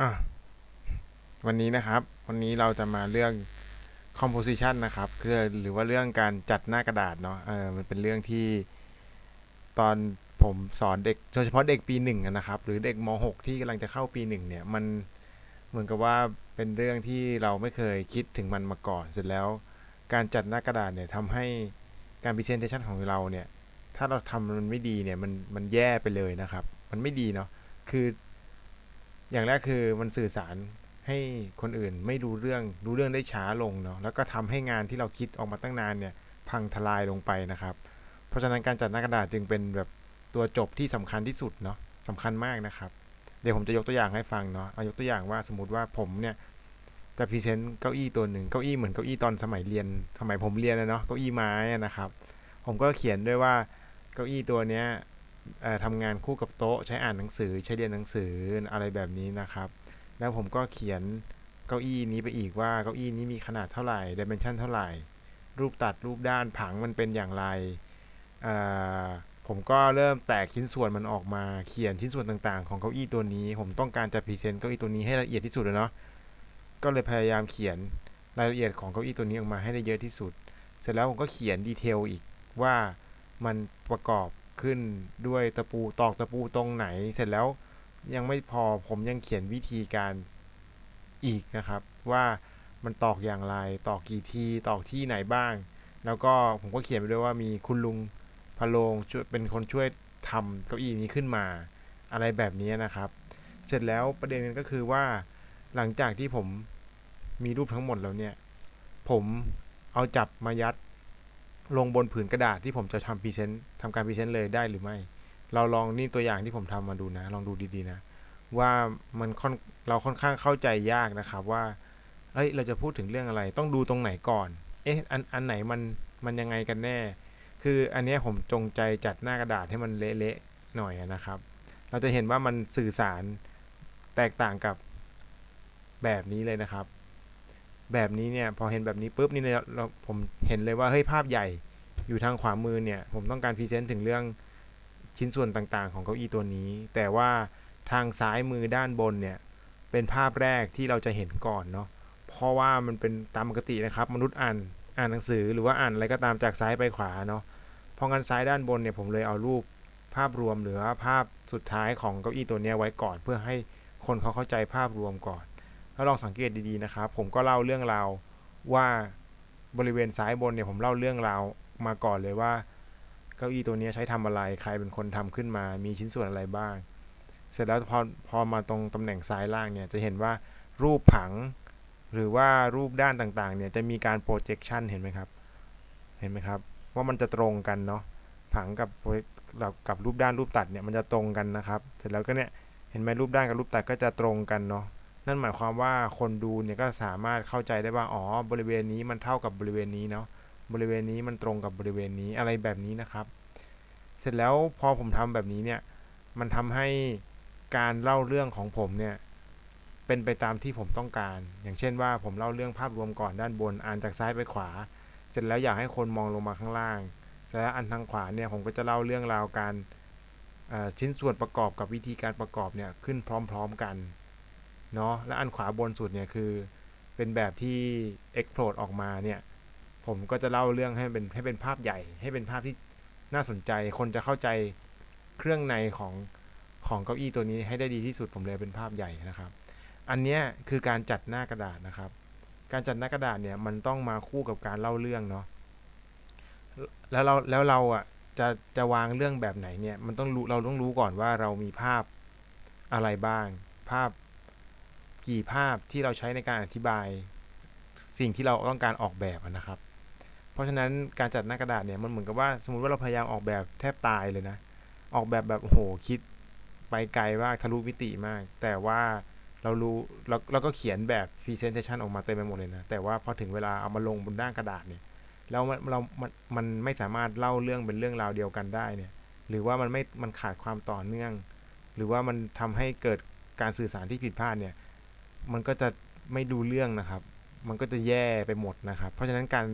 อะวันนี้นะครับ วันนี้เราจะมาเรื่อง composition นะครับคือหรือว่าเรื่องการจัดหน้ากระดาษเนาะเออมันเป็นเรื่องที่ตอนผมสอนเด็กโดยเฉพาะเด็กปีหนึ่งนะครับ หรือเด็กม .6 ที่กำลังจะเข้าปีหนึ่งเนี่ย มันเหมือนกับว่าเป็นเรื่องที่เราไม่เคยคิดถึงมันมาก่อน เสร็จแล้วการจัดหน้ากระดาษเนี่ยทำให้การ presentation ของเราเนี่ย ถ้าเราทำมันไม่ดีเนี่ยมันมันแย่ไปเลยนะครับ มันไม่ดีเนาะคือ อย่างแรกคือมันสื่อสารให้คนอื่นไม่รู้เรื่องรู้เรื่องได้ช้าลงเนาะแล้วก็ทำให้งานที่เราคิดออกมาตั้งนานเนี่ยพังทลายลงไปนะครับ เพราะฉะนั้นการจัดหน้ากระดาษจึงเป็นแบบตัวจบที่สำคัญที่สุดเนาะสำคัญมากนะครับ เดี๋ยวผมจะยกตัวอย่างให้ฟังเนาะเอายกตัวอย่างว่าสมมติว่าผมเนี่ยจะพรีเซนต์เก้าอี้ตัวหนึ่งเก้าอี้เหมือนเก้าอี้ตอนสมัยเรียนสมัยผมเรียนนะเนาะเก้าอี้ไม้นะครับ ผมก็เขียนด้วยว่าเก้าอี้ตัวเนี้ย ทำงานคู่กับโต๊ะ ใช้อ่านหนังสือ ใช้เรียนหนังสืออะไรแบบนี้นะครับ แล้วผมก็เขียนเก้าอี้นี้ไปอีกว่าเก้าอี้นี้มีขนาดเท่าไหร่ดิเมนชันเท่าไหร่ รูปตัดรูปด้านผังมันเป็นอย่างไร ผมก็เริ่มแตกชิ้นส่วนมันออกมาเขียนชิ้นส่วนต่างๆ ของเก้าอี้ตัวนี้ ผมต้องการจะพรีเซนต์เก้าอี้ตัวนี้ให้ละเอียดที่สุดเลยเนาะก็เลยพยายามเขียนรายละเอียดของเก้าอี้ตัวนี้ออกมาให้ได้เยอะที่สุด เสร็จแล้วผมก็เขียนดีเทลอีกว่ามันประกอบ ขึ้นด้วยตะปูตอกตะปูตรงไหน เสร็จแล้วยังไม่พอผมยังเขียนวิธีการอีกนะครับ ว่ามันตอกอย่างไรตอกกี่ทีตอกที่ไหนบ้าง แล้วก็ผมก็เขียนไปด้วยว่ามีคุณลุงพะโลงช่วยเป็นคนช่วยทำเก้าอี้นี้ขึ้นมา อะไรแบบนี้นะครับ เสร็จแล้วประเด็นก็คือว่าหลังจากที่ผมมีรูปทั้งหมดแล้วเนี่ย ผมเอาจับมายัด ลงบนผืนกระดาษที่ผมจะทำพรีเซนต์ทำการพรีเซนต์เลยได้หรือไม่ เราลองนี่ตัวอย่างที่ผมทำมาดูนะ ลองดูดีๆนะ ว่ามันค่อนเราค่อนข้างเข้าใจยากนะครับว่าเอ้ยเราจะพูดถึงเรื่องอะไร ต้องดูตรงไหนก่อน เอ๊ะอันอันไหนมันมันยังไงกันแน่ คืออันนี้ผมจงใจจัดหน้ากระดาษให้มันเละๆหน่อยนะครับ เราจะเห็นว่ามันสื่อสารแตกต่างกับแบบนี้เลยนะครับ แบบนี้เนี่ยพอเห็นแบบนี้ปุ๊บนี่เนี่ยเราผมเห็นเลยว่าเฮ้ยภาพใหญ่ อยู่ทางขวามือเนี่ย ผมต้องการพรีเซนต์ถึงเรื่องชิ้นส่วนต่างๆ ของเก้าอี้ตัวนี้ แต่ว่าทางซ้ายมือด้านบนเนี่ย เป็นภาพแรกที่เราจะเห็นก่อนเนาะเพราะว่ามันเป็นตามปกตินะครับ มนุษย์อ่านอ่านหนังสือหรือว่าอ่านอะไรก็ตามจากซ้ายไปขวาเนาะพองั้นซ้ายด้านบนเนี่ยผมเลยเอารูปภาพรวมหรือว่าภาพสุดท้ายของเก้าอี้ตัวนี้ไว้ก่อน เพื่อให้คนเขาเข้าใจภาพรวมก่อน แล้วลองสังเกตดีๆนะครับ ผมก็เล่าเรื่องราวว่าบริเวณซ้ายบนเนี่ยผมเล่าเรื่องราว มาก่อนเลยว่า เก้าอี้ตัวนี้ใช้ทำอะไรใครเป็นคนทำขึ้นมา มีชิ้นส่วนอะไรบ้าง เสร็จแล้วพอพอมาตรงตำแหน่งซ้ายล่างเนี่ยจะเห็นว่ารูปผัง หรือว่ารูปด้านต่างๆเนี่ยจะมีการ projection เห็นไหมครับ เห็นไหมครับ ว่ามันจะตรงกันเนาะผังกับกับรูปด้านรูปตัดเนี่ยมันจะตรงกันนะครับ เสร็จแล้วก็เนี่ยเห็นไหมรูปด้านกับรูปตัดก็จะตรงกันเนาะนั่นหมายความว่าคนดูเนี่ยก็สามารถเข้าใจได้ว่าอ๋อบริเวณนี้มันเท่ากับบริเวณนี้เนาะ บริเวณนี้มันตรงกับบริเวณนี้อะไรแบบนี้นะครับ เสร็จแล้วพอผมทำแบบนี้เนี่ยมันทำให้การเล่าเรื่องของผมเนี่ยเป็นไปตามที่ผมต้องการ อย่างเช่นว่าผมเล่าเรื่องภาพรวมก่อนด้านบน อ่านจากซ้ายไปขวา เสร็จแล้วอยากให้คนมองลงมาข้างล่างเสร็จแล้วอันทางขวาเนี่ยผมก็จะเล่าเรื่องราวการชิ้นส่วนประกอบกับวิธีการประกอบเนี่ยขึ้นพร้อมๆกันเนาะและอันขวาบนสุดเนี่ยคือเป็นแบบที่ explode ออกมาเนี่ย ผมก็จะเล่าเรื่องให้เป็นให้เป็นภาพใหญ่ ให้เป็นภาพที่น่าสนใจ คนจะเข้าใจเครื่องในของของเก้าอี้ตัวนี้ให้ได้ดีที่สุดผมเลยเป็นภาพใหญ่นะครับ อันนี้คือการจัดหน้ากระดาษนะครับ การจัดหน้ากระดาษเนี่ยมันต้องมาคู่กับการเล่าเรื่องเนาะแล้วเราแล้วเราอะจะจะวางเรื่องแบบไหนเนี่ยมันต้องรู้เราต้องรู้ก่อนว่าเรามีภาพอะไรบ้าง ภาพกี่ภาพที่เราใช้ในการอธิบาย สิ่งที่เราต้องการออกแบบนะครับ ราะฉะนั้นการจัดหน้ากระดาษเนี่ยมันเหมือนกับว่าสมมติว่าเราพยายามออกแบบแทบตายเลยนะ ออกแบบแบบโอ้โหคิดไปไกลมากทะลุวิติมาก แต่ว่าเรารู้เราเราก็เขียนแบบ presentation ออกมาเต็มไปหมดเลยนะ แต่ว่าพอถึงเวลาเอามาลงบนด้านกระดาษเนี่ยแล้วมันเรามันมันไม่สามารถเล่าเรื่องเป็นเรื่องราวเดียวกันได้เนี่ย หรือว่ามันไม่มันขาดความต่อเนื่อง หรือว่ามันทำให้เกิดการสื่อสารที่ผิดพลาดเนี่ย มันก็จะไม่ดูเรื่องนะครับ มันก็จะแย่ไปหมดนะครับ เพราะฉะนั้นการ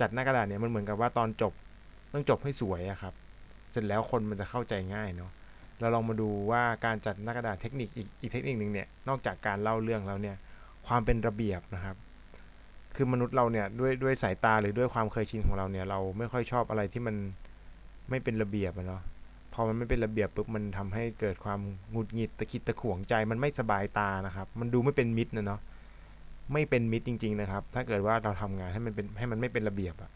จัดหน้ากระดาษเนี่ยมันเหมือนกับว่าตอนจบต้องจบให้สวยอะครับ เสร็จแล้วคนมันจะเข้าใจง่ายเนาะเราลองมาดูว่าการจัดหน้ากระดาษเทคนิคอีกอีกเทคนิคหนึ่งเนี่ยนอกจากการเล่าเรื่องแล้วเนี่ยความเป็นระเบียบนะครับ คือมนุษย์เราเนี่ยด้วยด้วยสายตาหรือด้วยความเคยชินของเราเนี่ยเราไม่ค่อยชอบอะไรที่มันไม่เป็นระเบียบอะเนาะพอมันไม่เป็นระเบียบปุ๊บมันทำให้เกิดความหงุดหงิดตะคิดตะขวงใจ มันไม่สบายตานะครับ มันดูไม่เป็นมิตรนะเนาะ ไม่เป็นมิตรจริง ๆ นะครับ ถ้าเกิดว่าเราทำงานให้มันเป็นให้มันไม่เป็นระเบียบอะ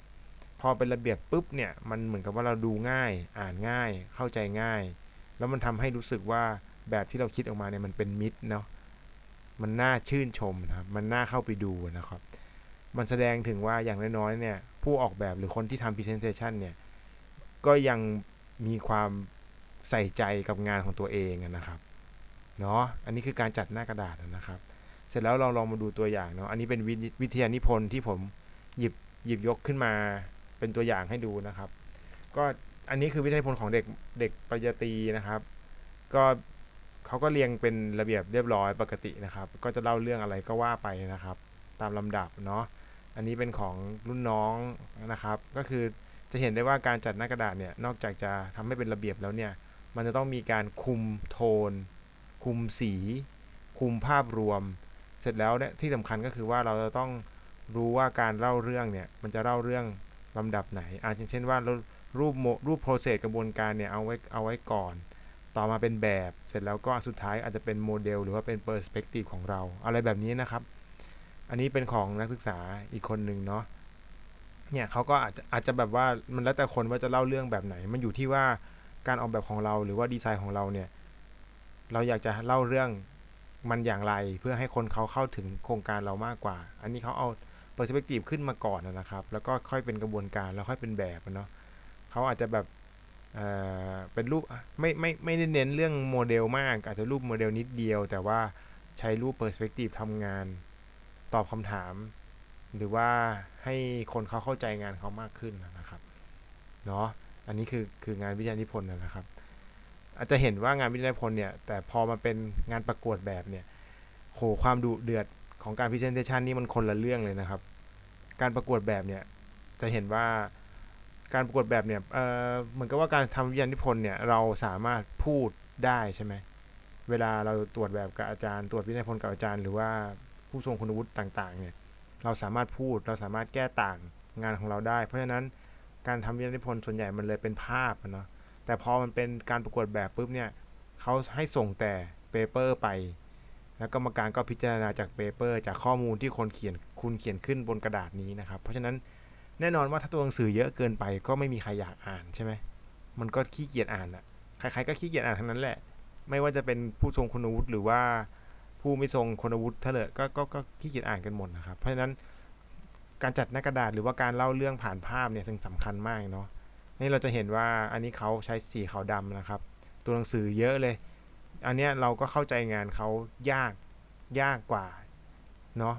พอเป็นระเบียบปุ๊บเนี่ยมันเหมือนกับว่าเราดูง่าย อ่านง่าย เข้าใจง่าย แล้วมันทำให้รู้สึกว่าแบบที่เราคิดออกมาเนี่ยมันเป็นมิตรเนาะมันน่าชื่นชมนะครับมันน่าเข้าไปดูนะครับ มันแสดงถึงว่าอย่างน้อยๆเนี่ยผู้ออกแบบหรือคนที่ทำ presentation เนี่ยก็ยังมีความใส่ใจกับงานของตัวเองนะครับเนาะอันนี้คือการจัดหน้ากระดาษนะครับ เสร็จแล้วเราลองมาดูตัวอย่างเนาะอันนี้เป็นวิทยานิพนธ์ที่ผมหยิบหยิบยกขึ้นมาเป็นตัวอย่างให้ดูนะครับ ก็อันนี้คือวิทยานิพนธ์ของเด็กเด็กปริญญาตรีนะครับ ก็เขาก็เรียงเป็นระเบียบเรียบร้อยปกตินะครับ ก็จะเล่าเรื่องอะไรก็ว่าไปนะครับ ตามลำดับเนาะอันนี้เป็นของรุ่นน้องนะครับ ก็คือจะเห็นได้ว่าการจัดหน้ากระดาษเนี่ยนอกจากจะทำให้เป็นระเบียบแล้วเนี่ยมันจะต้องมีการคุมโทน คุมสี คุมภาพรวม เสร็จแล้วเนี่ยที่สำคัญก็คือว่าเราจะต้องรู้ว่าการเล่าเรื่องเนี่ยมันจะเล่าเรื่องลำดับไหนอาจเช่นว่ารูปรูปโปรเซสกระบวนการเนี่ยเอาไว้เอาไว้ก่อน ต่อมาเป็นแบบ เสร็จแล้วก็สุดท้ายอาจจะเป็นโมเดล หรือว่าเป็นเปอร์สเปกทีฟของเรา อะไรแบบนี้นะครับ อันนี้เป็นของนักศึกษาอีกคนหนึ่งเนาะเนี่ยเขาก็อาจจะอาจจะแบบว่ามันแล้วแต่คนว่าจะเล่าเรื่องแบบไหน มันอยู่ที่ว่าการออกแบบของเราหรือว่าดีไซน์ของเราเนี่ย เราอยากจะเล่าเรื่อง มันอย่างไรเพื่อให้คนเขาเข้าถึงโครงการเรามากกว่า อันนี้เขาเอาเปอร์สเปกทีฟขึ้นมาก่อนนะครับ แล้วก็ค่อยเป็นกระบวนการแล้วค่อยเป็นแบบเนาะเขาอาจจะแบบเเป็นรูปไม่ไม่ไม่ได้เน้นเรื่องโมเดลมาก อาจจะรูปโมเดลนิดเดียว แต่ว่าใช้รูปเปอร์สเปกทีฟทำงานตอบคำถาม หรือว่าให้คนเขาเข้าใจงานเขามากขึ้นนะครับเนาะอันนี้คือคืองานวิทยานิพนธ์นะครับ อาจจะเห็นว่างานวิทยาพนธ์เนี่ย แต่พอมาเป็นงานประกวดแบบเนี่ย โหความดุเดือดของการพิเศษชันนี่มันคนละเรื่องเลยนะครับ การประกวดแบบเนี่ย จะเห็นว่าการประกวดแบบเนี่ยเออเหมือนกับว่าการทำวิทยานิพนธ์เนี่ย เราสามารถพูดได้ใช่ไหม เวลาเราตรวจแบบกับอาจารย์ ตรวจวิทยานิพนธ์กับอาจารย์ หรือว่าผู้ทรงคุณวุฒิต่างๆ เนี่ย เราสามารถพูด เราสามารถแก้ต่างงานของเราได้ เพราะฉะนั้นการทำวิทยานิพนธ์ส่วนใหญ่มันเลยเป็นภาพเนาะ แต่พอมันเป็นการประกวดแบบปุ๊บเนี่ยเขาให้ส่งแต่เปเปอร์ไป แล้วกรรมการก็พิจารณาจากเปเปอร์ จากข้อมูลที่คนเขียนคุณเขียนขึ้นบนกระดาษนี้นะครับ เพราะฉะนั้นแน่นอนว่าถ้าตัวหนังสือเยอะเกินไปก็ไม่มีใครอยากอ่านใช่ไหมมันก็ขี้เกียจอ่านอะใครๆก็ขี้เกียจอ่านทั้งนั้นแหละ ไม่ว่าจะเป็นผู้ทรงคุณวุฒิหรือว่าผู้ไม่ทรงคุณวุฒิเถอะก็ก็ก็ขี้เกียจอ่านกันหมดนะครับ เพราะฉะนั้นการจัดหน้ากระดาษหรือว่าการเล่าเรื่องผ่านภาพเนี่ยสำคัญมากเนาะ นี่เราจะเห็นว่าอันนี้เขาใช้สีขาวดำนะครับ ตัวหนังสือเยอะเลย อันนี้เราก็เข้าใจงานเขายากยากกว่าเนาะ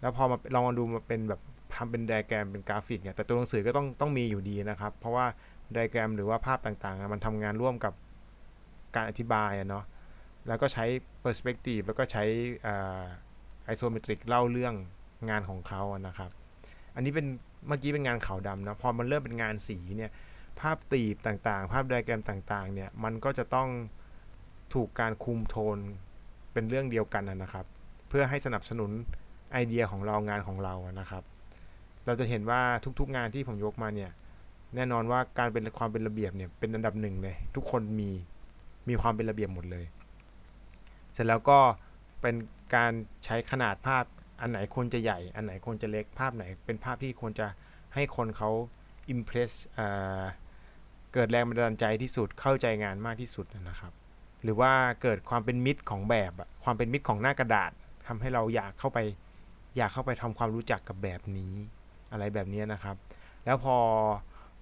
แล้วพอมาลองมาดูมาเป็นแบบทำเป็นไดแกรมเป็นกราฟิกเนี่ยแต่ตัวหนังสือก็ต้องต้องมีอยู่ดีนะครับ เพราะว่าไดแกรมหรือว่าภาพต่างๆ มันทำงานร่วมกับการอธิบายเนาะแล้วก็ใช้เปอร์สเปกทีฟแล้วก็ใช้ไอโซเมตริกเล่าเรื่องงานของเขานะครับ อันนี้เป็น เมื่อกี้เป็นงานขาวดำนะพอมันเริ่มเป็นงานสีเนี่ย ภาพตีบต่างๆ ภาพไดแกรมต่างๆ เนี่ย มันก็จะต้องถูกการคุมโทนเป็นเรื่องเดียวกันนะครับ เพื่อให้สนับสนุนไอเดียของเรางานของเรานะครับ เราจะเห็นว่าทุกๆงานที่ผมยกมาเนี่ย แน่นอนว่าการเป็นความเป็นระเบียบเนี่ยเป็นอันดับหนึ่งเลยทุกคนมีมีความเป็นระเบียบหมดเลย เสร็จแล้วก็เป็นการใช้ขนาดภาพ อันไหนควรจะใหญ่ อันไหนควรจะเล็กภาพไหน เป็นภาพที่ควรจะให้คนเขาอิมเพรสเกิดแรงบันดาลใจที่สุดเข้าใจงานมากที่สุดนะครับ หรือว่าเกิดความเป็นมิตรของแบบความเป็นมิตรของหน้ากระดาษทำให้เราอยากเข้าไปอยากเข้าไปทำความรู้จักกับแบบนี้อะไรแบบนี้นะครับ แล้วพอ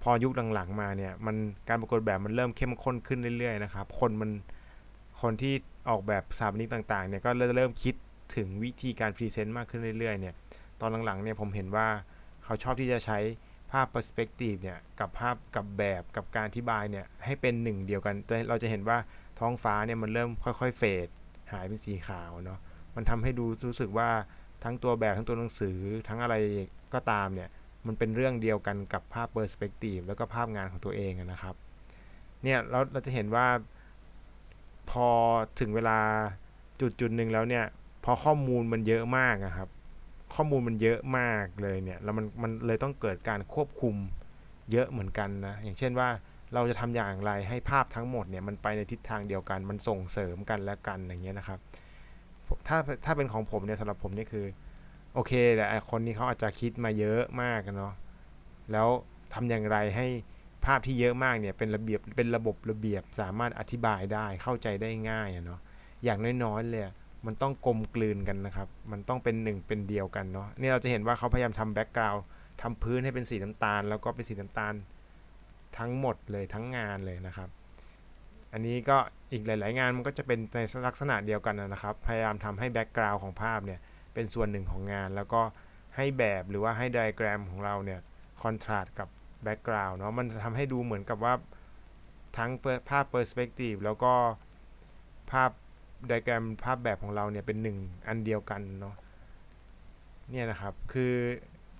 พอยุคหลังๆมาเนี่ยมันการประกวดแบบมันเริ่มเข้มข้นขึ้นเรื่อยๆนะครับ คนมันคนที่ออกแบบสถาปนิกต่างๆเนี่ยก็เริ่มคิด ถึงวิธีการพรีเซนต์มากขึ้นเรื่อยๆเนี่ยตอนหลังๆเนี่ยผมเห็นว่าเขาชอบที่จะใช้ภาพเปอร์สเปกทีฟเนี่ยกับภาพกับแบบกับการอธิบายเนี่ยให้เป็นหนึ่งเดียวกัน เราจะเห็นว่าท้องฟ้าเนี่ยมันเริ่มค่อยๆเฟดหายเป็นสีขาวเนาะมันทำให้ดูรู้สึกว่าทั้งตัวแบบทั้งตัวหนังสือทั้งอะไรก็ตามเนี่ยมันเป็นเรื่องเดียวกันกับภาพเปอร์สเปกทีฟแล้วก็ภาพงานของตัวเองนะครับเนี่ยเราเราจะเห็นว่าพอถึงเวลาจุดจุดหนึ่งแล้วเนี่ย พอข้อมูลมันเยอะมากอะครับ ข้อมูลมันเยอะมากเลยเนี่ยแล้วมันมันเลยต้องเกิดการควบคุมเยอะเหมือนกันนะอย่างเช่นว่าเราจะทำอย่างไรให้ภาพทั้งหมดเนี่ยมันไปในทิศทางเดียวกันมันส่งเสริมกันและกันอย่างเงี้ยนะครับ ถ้าถ้าเป็นของผมเนี่ยสำหรับผมเนี่ยคือโอเคแต่ไอคนนี้เขาอาจจะคิดมาเยอะมากเนาะแล้วทำอย่างไรให้ภาพที่เยอะมากเนี่ยเป็นระเบียบเป็นระบบระเบียบสามารถอธิบายได้เข้าใจได้ง่ายเนาะอย่างน้อยๆเลย มันต้องกลมกลืนกันนะครับ มันต้องเป็นหนึ่งเป็นเดียวกันเนาะนี่เราจะเห็นว่าเขาพยายามทำแบ็กกราวด์ทำพื้นให้เป็นสีน้ำตาล แล้วก็เป็นสีน้ำตาลทั้งหมดเลยทั้งงานเลยนะครับ อันนี้ก็อีกหลาย ๆ งานมันก็จะเป็นในลักษณะเดียวกันนะครับ พยายามทำให้แบ็กกราวด์ของภาพเนี่ยเป็นส่วนหนึ่งของงาน แล้วก็ให้แบบหรือว่าให้ไดอะแกรมของเราเนี่ยคอนทราสต์กับแบ็กกราวด์เนาะมันจะทำให้ดูเหมือนกับว่าทั้งภาพเปอร์สเปกทีฟแล้วก็ภาพ ไดแกรมภาพแบบของเราเนี่ยเป็นหนึ่งอันเดียวกันเนาะเนี่ยนะครับ คือ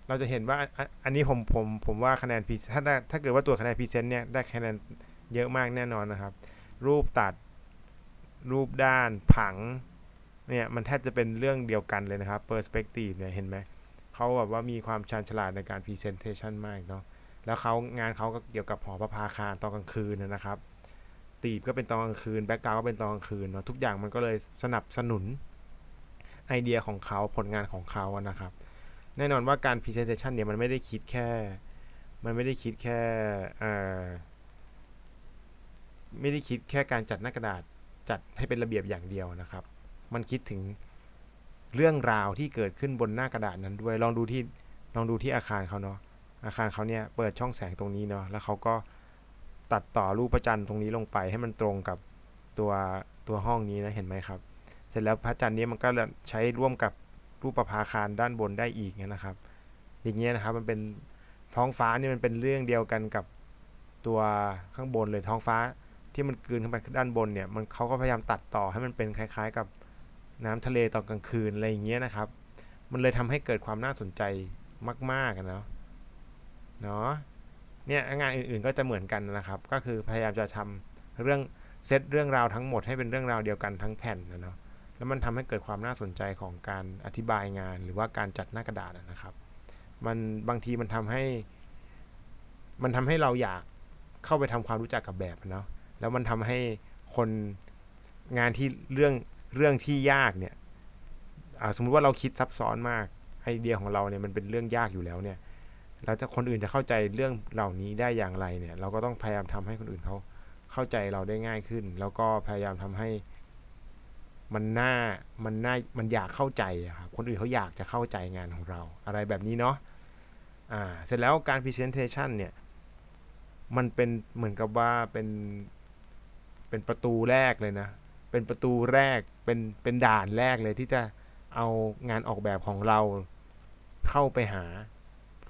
เราจะเห็นว่าอันนี้ผมผมผมว่าคะแนนพีถ้าถ้าเกิดว่าตัวคะแนนพรีเซนต์เนี่ยได้คะแนนเยอะมากแน่นอนนะครับ รูปตัดรูปด้านผังเนี่ยมันแทบจะเป็นเรื่องเดียวกันเลยนะครับ perspective เนี่ยเห็นไหมเขาแบบว่ามีความชาญฉลาดในการ presentation มากเนาะแล้วเขางานเขาก็เกี่ยวกับหอประภาคารตอนกลางคืนนะครับ ตีบก็เป็นตอนกลางคืนแบ็กกราวก็เป็นตอนกลางคืนเนาะทุกอย่างมันก็เลยสนับสนุนไอเดียของเขาผลงานของเขาอะนะครับ แน่นอนว่าการ presentation เนี่ยมันไม่ได้คิดแค่ มันไม่ได้คิดแค่ไม่ได้คิดแค่การจัดหน้ากระดาษจัดให้เป็นระเบียบอย่างเดียวนะครับ มันคิดถึงเรื่องราวที่เกิดขึ้นบนหน้ากระดาษนั้นด้วย ลองดูที่ลองดูที่อาคารเขาเนาะอาคารเขาเนี่ยเปิดช่องแสงตรงนี้เนาะแล้วเขาก็ ตัดต่อรูปพระจันทร์ตรงนี้ลงไปให้มันตรงกับตัวตัวห้องนี้นะเห็นไหมครับ เสร็จแล้วพระจันทร์นี้มันก็ใช้ร่วมกับรูปประภาคารด้านบนได้อีกนะครับ อย่างเงี้ยนะครับมันเป็นท้องฟ้านี่มันเป็นเรื่องเดียวกันกับตัวข้างบนเลยท้องฟ้าที่มันกลืนเข้าไปด้านบนเนี่ยมันเขาก็พยายามตัดต่อให้มันเป็นคล้าย ๆ กับน้ำทะเลตอนกลางคืนอะไรอย่างเงี้ยนะครับ มันเลยทำให้เกิดความน่าสนใจมากๆกันเนาะเนาะ เนี่ยงานอื่นๆก็จะเหมือนกันนะครับ ก็คือพยายามจะทำเรื่องเซตเรื่องราวทั้งหมดให้เป็นเรื่องราวเดียวกันทั้งแผ่นนะเนาะแล้วมันทำให้เกิดความน่าสนใจของการอธิบายงาน หรือว่าการจัดหน้ากระดาษนะครับ มันบางทีมันทำให้ มันทำให้เราอยากเข้าไปทำความรู้จักกับแบบเนาะแล้วมันทำให้คนงานที่เรื่องเรื่องที่ยากเนี่ยสมมุติว่าเราคิดซับซ้อนมากไอเดียของเราเนี่ยมันเป็นเรื่องยากอยู่แล้วเนี่ย เราจะคนอื่นจะเข้าใจเรื่องเหล่านี้ได้อย่างไรเนี่ย เราก็ต้องพยายามทำให้คนอื่นเขาเข้าใจเราได้ง่ายขึ้น แล้วก็พยายามทำให้ มันน่ามันน่ามันอยากเข้าใจครับคนอื่นเขาอยากจะเข้าใจงานของเรา อะไรแบบนี้เนาะอ่าเสร็จแล้วการ presentation เนี่ยมันเป็นเหมือนกับว่าเป็นเป็นประตูแรกเลยนะ เป็นประตูแรก เป็น เป็นด่านแรกเลยที่จะเอางานออกแบบของเราเข้าไปหา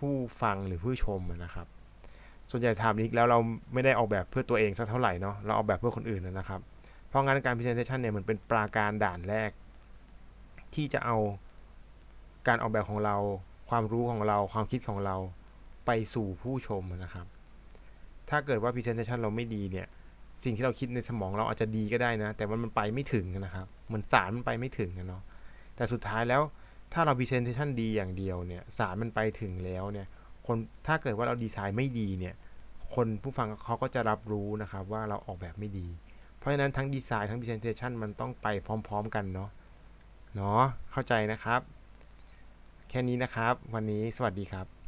ผู้ฟังหรือผู้ชมนะครับ ส่วนใหญ่ถามนี้แล้วเราไม่ได้ออกแบบเพื่อตัวเองสักเท่าไหร่เนาะเราออกแบบเพื่อคนอื่นนะครับ เพราะงั้นการ presentation เนี่ยมันเป็นปราการด่านแรก ที่จะเอาการออกแบบของเรา ความรู้ของเรา ความคิดของเราไปสู่ผู้ชมนะครับ ถ้าเกิดว่า presentation เราไม่ดีเนี่ยสิ่งที่เราคิดในสมองเราอาจจะดีก็ได้นะ แต่มันไปไม่ถึงนะครับมือนสารมันไปไม่ถึงนะเนาะแต่สุดท้ายแล้ว ถ้าเราพรีเซนเทชันดีอย่างเดียวเนี่ยสารมันไปถึงแล้วเนี่ยคนถ้าเกิดว่าเราดีไซน์ไม่ดีเนี่ยคนผู้ฟังเขาก็จะรับรู้นะครับว่าเราออกแบบไม่ดี เพราะฉะนั้นทั้งดีไซน์ทั้งพรีเซนเทชันมันต้องไปพร้อม ๆ กันเนาะเนาะเข้าใจนะครับ แค่นี้นะครับ วันนี้สวัสดีครับ